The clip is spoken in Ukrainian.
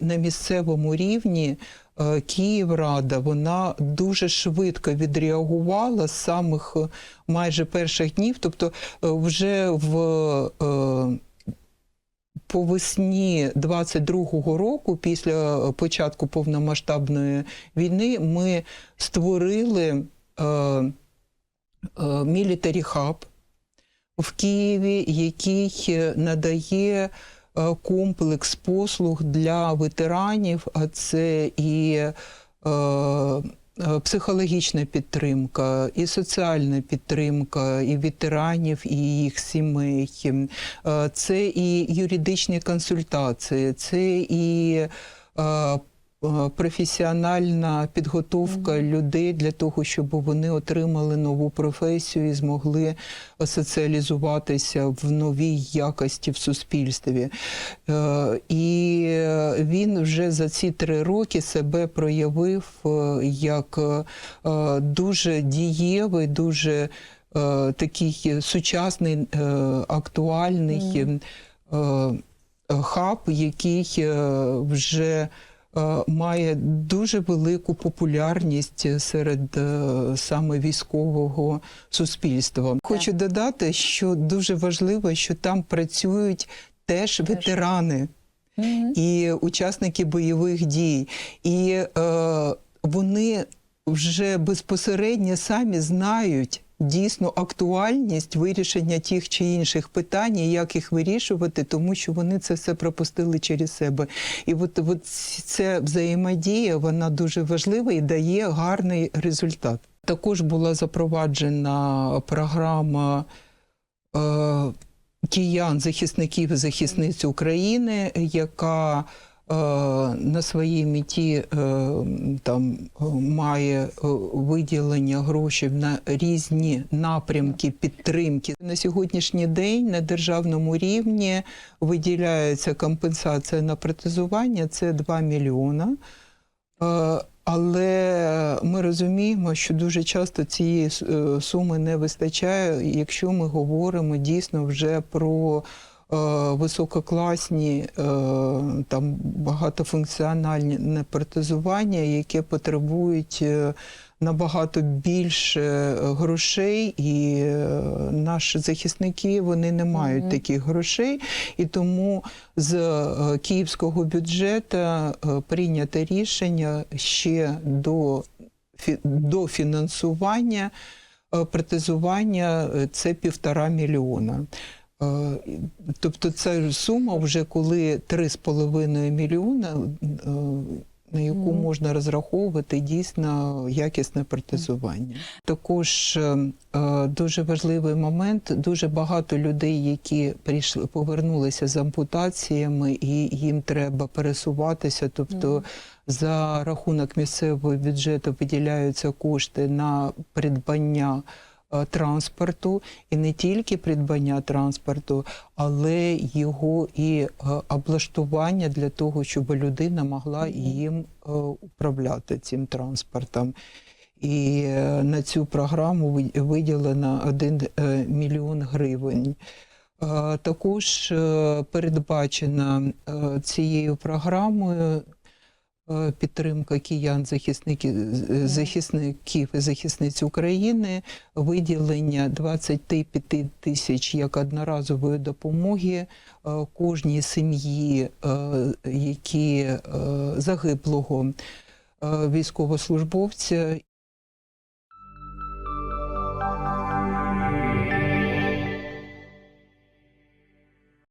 На місцевому рівні е, Київрада вона дуже швидко відреагувала з самих е, майже перших днів. Тобто, е, вже в по весні 22-го року, після початку повномасштабної війни, ми створили мілітарі хаб в Києві, який надає комплекс послуг для ветеранів, а це і е, е, психологічна підтримка, і соціальна підтримка і ветеранів, і їх сімей. Е, Це і юридичні консультації, це і е, е, професіональна підготовка людей для того, щоб вони отримали нову професію і змогли соціалізуватися в новій якості в суспільстві. Е, І він вже за ці три роки себе проявив е, як е, дуже дієвий, дуже е, такий сучасний, е, актуальний е, хаб, який е, вже е, має дуже велику популярність серед е, саме військового суспільства. Хочу додати, що дуже важливо, що там працюють теж ветерани і учасники бойових дій. І е, вони вже безпосередньо самі знають. Дійсно, актуальність вирішення тих чи інших питань, і як їх вирішувати, тому що вони це все пропустили через себе. І от, от ця взаємодія вона дуже важлива і дає гарний результат. Також була запроваджена програма е, киян, захисників і захисниць України, яка на своїй меті е, там е, має е, виділення грошей на різні напрямки підтримки. На сьогоднішній день на державному рівні виділяється компенсація на протезування це 2 мільйона. Е, Але ми розуміємо, що дуже часто цієї е, суми не вистачає, якщо ми говоримо дійсно вже про е, висококласні е, там багатофункціональне протезування, яке потребують е, набагато більше грошей, і е, наші захисники вони не мають Мгм. таких грошей, і тому з е, київського бюджету е, прийнято рішення ще до, до фінансування е, протезування е, це півтора мільйона. Е, Тобто це сума вже коли 3,5 мільйона, е, на яку можна розраховувати дійсно якісне протезування. Також е, дуже важливий момент. Дуже багато людей, які прийшли, повернулися з ампутаціями, і їм треба пересуватися. Тобто за рахунок місцевого бюджету виділяються кошти на придбання транспорту, і не тільки придбання транспорту, але його і е, облаштування для того, щоб людина могла їм е, управляти цим транспортом. І е, на цю програму виділено 1 мільйон гривень. Е, Також е, передбачена е, цією програмою е, підтримка киян захисників, захисників і захисниць України, виділення 25 тисяч як одноразової допомоги е, кожній сім'ї, е, які е, загиблого е, військовослужбовця